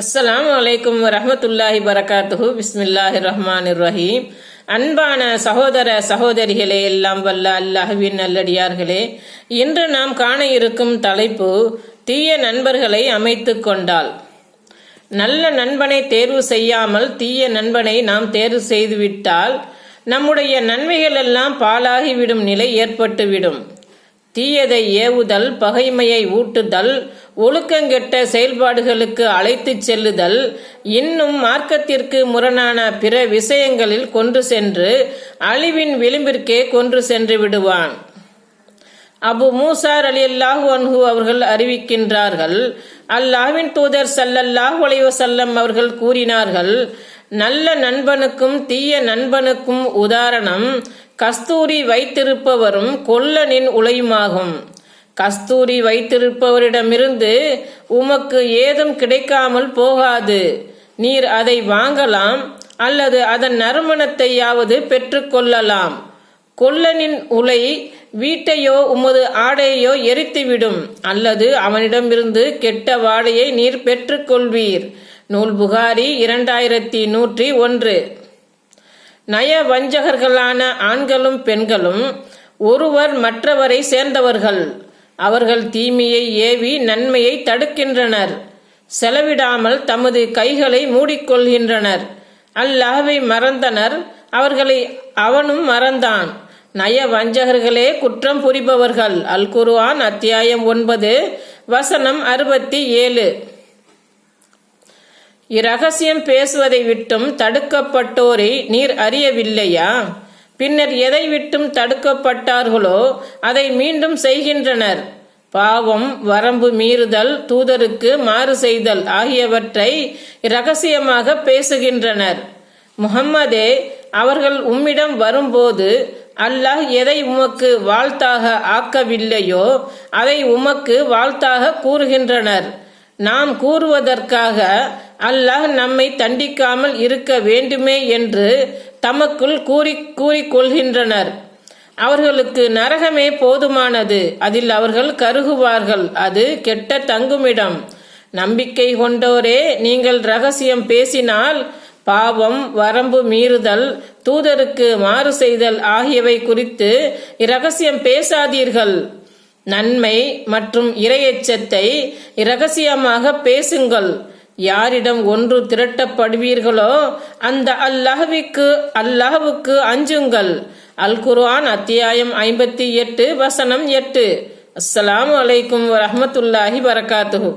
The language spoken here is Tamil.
அஸ்ஸலாமு அலைக்கும் வரஹ்மத்துல்லாஹி வரகாத்துஹு. பிஸ்மில்லாஹி ரஹ்மான் ரஹீம் அன்பான சகோதர சகோதரிகளே எல்லாம் வல்ல அல்லாஹ்வின் நல்லடியார்களே இன்று நாம் காண இருக்கும் தலைப்பு தீய நண்பர்களை அமைத்து கொண்டால். நல்ல நண்பனை தேர்வு செய்யாமல் தீய நண்பனை நாம் தேர்வு செய்துவிட்டால் நம்முடைய நன்மைகள் எல்லாம் பாழாகிவிடும் நிலை ஏற்பட்டுவிடும். தீயதை ஏவுதல் பகைமையை ஊட்டுதல் ஒழுக்கங்கெட்ட செயல்பாடுகளுக்கு அழைத்துச் செல்லுதல் இன்னும் மார்க்கத்திற்கு முரணான பிற விஷயங்களில் கொன்று சென்று அழிவின் விளிம்பிற்கே கொன்று சென்று விடுவான். அபு மூசார் அலி அல்லாஹு அன்ஹு அவர்கள் அறிவிக்கின்றார்கள் அல்லாஹ்வின் தூதர் சல்லல்லாஹ் அலைஹி செல்லம் அவர்கள் கூறினார்கள் நல்ல நண்பனுக்கும் தீய நண்பனுக்கும் உதாரணம் கஸ்தூரி வைத்திருப்பவரும் கொல்லனின் உலையுமாகும். கஸ்தூரி வைத்திருப்பவரிடமிருந்து உமக்கு ஏதும் கிடைக்காமல் போகாது. நீர் அதை வாங்கலாம் அல்லது அதன் நறுமணத்தையாவது பெற்றுக்கொள்ளலாம். கொல்லனின் உலை வீட்டையோ உமது ஆடையோ எரித்துவிடும் அல்லது அவனிடமிருந்து கெட்ட வாடையை நீர் பெற்றுக்கொள்வீர். நூல் புகாரி இரண்டாயிரத்தி நூற்றி ஒன்று. நய வஞ்சகர்களான ஆண்களும் பெண்களும் ஒருவர் மற்றவரை சேர்ந்தவர்கள். அவர்கள் தீமையை ஏவி நன்மையை தடுக்கின்றனர். செலவிடாமல் தமது கைகளை மூடிக்கொள்கின்றனர். அல்லாஹ்வை மறந்தனர். அவர்களை அவனும் மறந்தான். நய வஞ்சகர்களே குற்றம் புரிபவர்கள். அல் குருவான் அத்தியாயம் ஒன்பது வசனம் அறுபத்தி ஏழு. இரகசியம் பேசுவதை விட்டும் தடுக்கப்பட்டோரை நீர் அறியவில்லையா? பின்னர் எதை விட்டும் தடுக்கப்பட்டார்களோ அதை மீண்டும் செய்கின்றனர். பாவம் வரம்பு மீறுதல் தூதருக்கு மாறு செய்தல் ஆகியவற்றை இரகசியமாக பேசுகின்றனர். முகம்மதே அவர்கள் உம்மிடம் வரும்போது அல்லாஹ் எதை உமக்கு வாழ்த்தாக ஆக்கவில்லையோ அதை உமக்கு வாழ்த்தாக கூறுகின்றனர். நாம் கூறுவதற்காக அல்லாஹ் நம்மை தண்டிக்காமல் இருக்க வேண்டுமே என்று தமக்குள் கூறி கூறிக்கொள்கின்றனர் அவர்களுக்கு நரகமே போதுமானது. அதில் அவர்கள் கருகுவார்கள். அது கெட்ட தங்குமிடம். நம்பிக்கை கொண்டோரே நீங்கள் ரகசியம் பேசினால் பாவம் வரம்பு மீறுதல் தூதருக்கு மாறு செய்தல் ஆகியவை குறித்து இரகசியம் பேசாதீர்கள். நன்மை மற்றும் இரையச்சத்தை இரகசியமாக பேசுங்கள். யாரிடம் ஒன்று திரட்டப்படுவீர்களோ அந்த அல்லாஹ்விற்கு அல்லாஹ்வுக்கு அஞ்சுங்கள். அல் குர்ஆன் அத்தியாயம் ஐம்பத்தி எட்டு வசனம் எட்டு. அஸ்ஸலாமு அலைக்கும் வரமத்துல்லாஹி வரகாத்துஹூ